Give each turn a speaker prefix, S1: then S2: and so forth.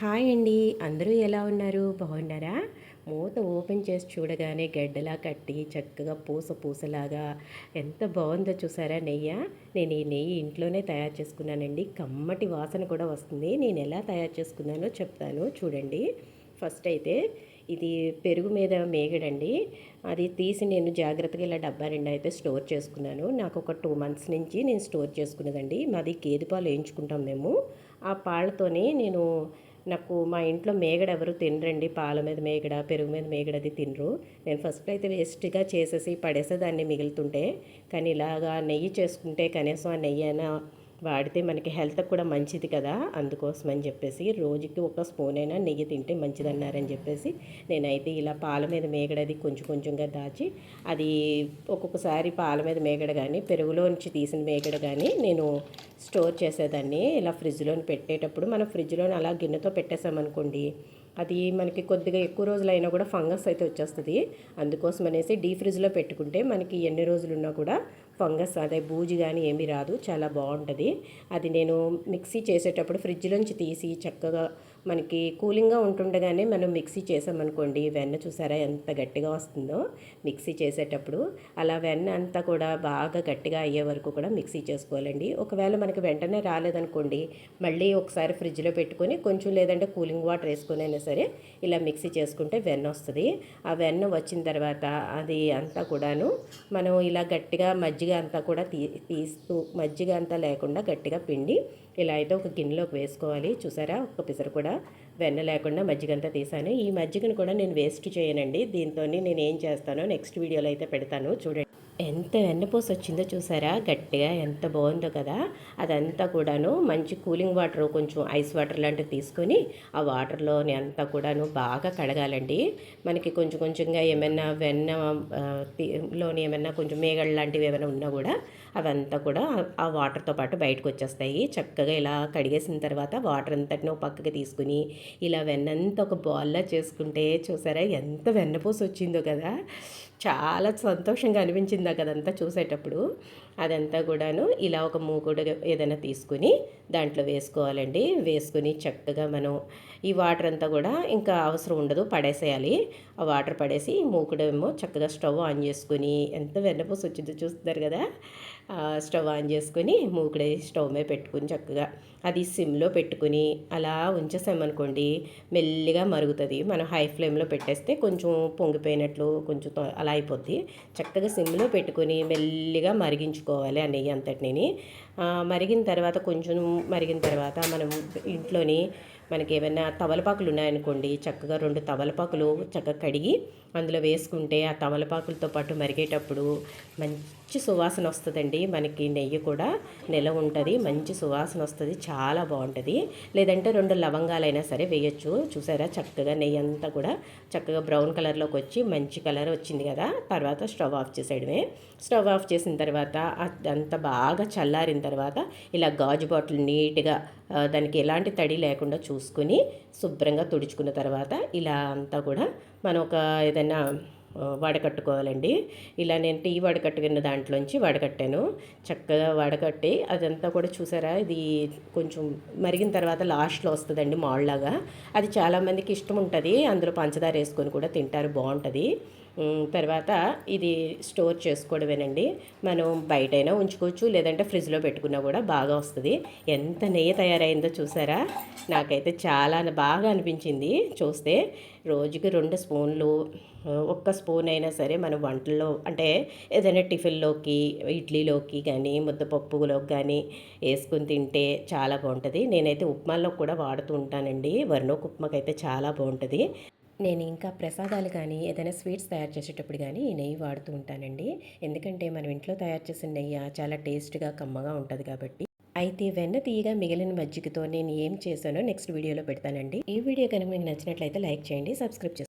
S1: Hi అండి. అందరూ ఎలా ఉన్నారు? బాగున్నారా? మూత ఓపెన్ చేసి చూడగానే గడ్డలా కట్టి చక్కగా పూస పూసలాగా ఎంత బాగుందో చూసారా నెయ్యి? నేను ఈ నెయ్యి ఇంట్లోనే తయారు చేసుకున్నానండి. కమ్మటి వాసన కూడా వస్తుంది. నేను ఎలా తయారు చేసుకున్నానో చెప్తాను. చూడండి. ఫస్ట్ అయితే ఇది పెరుగు మీద మేగడండి. అది తీసి నేను జాగ్రత్తగా ఇలా డబ్బా నిండా అయితే స్టోర్ చేసుకున్నాను. నాకు ఒక టూ మంత్స్ నుంచి నేను స్టోర్ చేసుకున్నదండి. మాది గేదె పాలు వేయించుకుంటాం మేము. ఆ పాలతోనే నేను నాకు మా ఇంట్లో మేగడ ఎవరు తినరండి. పాల మీద మేగడ పెరుగు మీద మేగడ అది తినరు. నేను ఫస్ట్ అయితే వేస్ట్గా చేసేసి పడేసేదాన్ని మిగులుతుంటే కానీ ఇలాగా నెయ్యి చేసుకుంటే కనీసం ఆ నెయ్యి అయినా వాడితే మనకి హెల్త్ కూడా మంచిది కదా అందుకోసం అని చెప్పేసి రోజుకి ఒక స్పూన్ అయినా నెయ్యి తింటే మంచిదన్నారని చెప్పేసి నేనైతే ఇలా పాల మీద మేగడది కొంచెం కొంచెంగా దాచి అది ఒక్కొక్కసారి పాల మీద మేగడ కానీ పెరుగులో నుంచి తీసిన మేగడ కానీ నేను స్టోర్ చేసేదాన్ని. ఇలా ఫ్రిడ్జ్లో పెట్టేటప్పుడు మనం ఫ్రిడ్జ్లో అలా గిన్నెతో పెట్టేసామనుకోండి అది మనకి కొద్దిగా ఎక్కువ రోజులు అయినా కూడా ఫంగస్ అయితే వచ్చేస్తుంది. అందుకోసం అనేసి డీ ఫ్రిడ్జ్లో పెట్టుకుంటే మనకి ఎన్ని రోజులు ఉన్నా కూడా ఫంగస్ అదే బూజు కానీ ఏమీ రాదు. చాలా బాగుంటుంది అది నేను మిక్సీ చేసేటప్పుడు ఫ్రిడ్జ్లోంచి తీసి చక్కగా మనకి కూలింగ్గా ఉంటుండగానే మనం మిక్సీ చేసామనుకోండి వెన్న చూసారా ఎంత గట్టిగా వస్తుందో? మిక్సీ చేసేటప్పుడు అలా వెన్న అంతా కూడా బాగా గట్టిగా అయ్యే వరకు కూడా మిక్సీ చేసుకోవాలండి. ఒకవేళ మనకి వెంటనే రాలేదనుకోండి మళ్ళీ ఒకసారి ఫ్రిడ్జ్లో పెట్టుకొని కొంచెం లేదంటే కూలింగ్ వాటర్ వేసుకొని అయినా సరే ఇలా మిక్సీ చేసుకుంటే వెన్న వస్తుంది. ఆ వెన్న వచ్చిన తర్వాత అది అంతా కూడాను మనం ఇలా గట్టిగా మజ్జిగ అంతా కూడా తీ తీస్తూ మజ్జిగ అంతా లేకుండా గట్టిగా పిండి ఇలా అయితే ఒక గిన్నెలోకి వేసుకోవాలి. చూసారా? ఒక పిసరు కూడా వెన్న లేకుండా మజ్జిగంతా తీసాను. ఈ మజ్జిగను కూడా నేను వేస్ట్ చేయనండి. దీంతో నేను ఏం చేస్తానో నెక్స్ట్ వీడియోలో అయితే పెడతాను. చూడండి. ఎంత వెన్నపూస వచ్చిందో చూసారా? గట్టిగా ఎంత బాగుందో కదా? అదంతా కూడాను మంచి కూలింగ్ వాటర్ కొంచెం ఐస్ వాటర్ లాంటివి తీసుకొని ఆ వాటర్లోని అంతా కూడాను బాగా కడగాలండి. మనకి కొంచెం కొంచెంగా ఏమైనా వెన్న లోని ఏమైనా కొంచెం మేగళ్ళు లాంటివి ఏమైనా ఉన్నా కూడా అవంతా కూడా ఆ వాటర్తో పాటు బయటకు వచ్చేస్తాయి చక్కగా ఇలా కడిగేసిన తర్వాత వాటర్ అంతటిని పక్కకి తీసుకుని ఇలా వెన్నంతా ఒక బాల్లా చేసుకుంటే చూసారా? ఎంత వెన్నపూస వచ్చిందో కదా? చాలా సంతోషంగా అనిపించింది నాకు అదంతా చూసేటప్పుడు. అదంతా కూడాను ఇలా ఒక మూకుడు ఏదైనా తీసుకుని దాంట్లో వేసుకోవాలండి. వేసుకుని చక్కగా మనం ఈ వాటర్ అంతా కూడా ఇంకా అవసరం ఉండదు పడేసేయాలి. ఆ వాటర్ పడేసి మూకుడేమో చక్కగా స్టవ్ ఆన్ చేసుకుని ఎంత వెన్నపూస వచ్చిందో చూస్తున్నారు కదా? స్టవ్ ఆన్ చేసుకుని మూకుడే స్టవ్ మీద పెట్టుకుని చక్కగా అది సిమ్లో పెట్టుకుని అలా ఉంచేసామనుకోండి మెల్లిగా మరుగుతుంది. మనం హై ఫ్లేమ్లో పెట్టేస్తే కొంచెం పొంగిపోయినట్లు కొంచెం అలా అయిపోద్ది. చక్కగా సిమ్లో పెట్టుకుని మెల్లిగా మరిగించుకోవాలి ఆ నెయ్యి అంతటిని మరిగిన తర్వాత కొంచెం మరిగిన తర్వాత మనం ఇంట్లోని మనకి ఏమైనా తవలపాకులు ఉన్నాయనుకోండి చక్కగా రెండు తవలపాకులు చక్కగా కడిగి అందులో వేసుకుంటే ఆ తమలపాకులతో పాటు మరిగేటప్పుడు మంచి సువాసన వస్తుందండి. మనకి నెయ్యి కూడా నిలవ ఉంటుంది మంచి సువాసన వస్తుంది చాలా బాగుంటుంది. లేదంటే రెండు లవంగాలైనా సరే వేయచ్చు. చూసారా? చక్కగా నెయ్యి అంతా కూడా చక్కగా బ్రౌన్ కలర్లోకి వచ్చి మంచి కలర్ వచ్చింది కదా? తర్వాత స్టవ్ ఆఫ్ చేసేయడమే. స్టవ్ ఆఫ్ చేసిన తర్వాత అంతా బాగా చల్లారిన తర్వాత ఇలా గాజు బాటిల్ నీట్గా దానికి ఎలాంటి తడి లేకుండా చూసుకుని శుభ్రంగా తుడుచుకున్న తర్వాత ఇలా అంతా కూడా మనం ఒక ఏదైనా వడకట్టుకోవాలండి. ఇలా నేను టీ వడకట్టుకున్న దాంట్లోంచి వడకట్టాను. చక్కగా వడకట్టి అదంతా కూడా చూసారా? ఇది కొంచెం మరిగిన తర్వాత లాస్ట్లో వస్తుందండి మాళ్ళలాగా అది చాలామందికి ఇష్టం ఉంటుంది. అందులో పంచదార వేసుకొని కూడా తింటారు. బాగుంటుంది. తర్వాత ఇది స్టోర్ చేసుకోవడమేనండి. మనం బయటైనా ఉంచుకోవచ్చు లేదంటే ఫ్రిడ్జ్లో పెట్టుకున్నా కూడా బాగా వస్తుంది. ఎంత నెయ్యి తయారైందో చూసారా? నాకైతే చాలా బాగా అనిపించింది చూస్తే. రోజుకి రెండు స్పూన్లు ఒక్క స్పూన్ అయినా సరే మనం వంటల్లో అంటే ఏదైనా టిఫిన్లోకి ఇడ్లీలోకి కానీ ముద్దపప్పులోకి కానీ వేసుకుని తింటే చాలా బాగుంటుంది. నేనైతే ఉప్మాలో కూడా వాడుతూ ఉంటానండి. వర్ణోక్ ఉప్మాకైతే చాలా బాగుంటుంది. నేను ఇంకా ప్రసాదాలు కానీ ఏదైనా స్వీట్స్ తయారు చేసేటప్పుడు కానీ ఈ నెయ్యి వాడుతూ ఉంటానండి. ఎందుకంటే మనం ఇంట్లో తయారు చేసిన నెయ్యి చాలా టేస్ట్గా కమ్మగా ఉంటుంది కాబట్టి. అయితే వెన్న తీయగా మిగిలిన మజ్జిగతో నేను ఏం చేశానో నెక్స్ట్ వీడియోలో పెడతానండి. ఈ వీడియో కనుక మీకు నచ్చినట్లయితే లైక్ చేయండి సబ్స్క్రైబ్ చేసుకోండి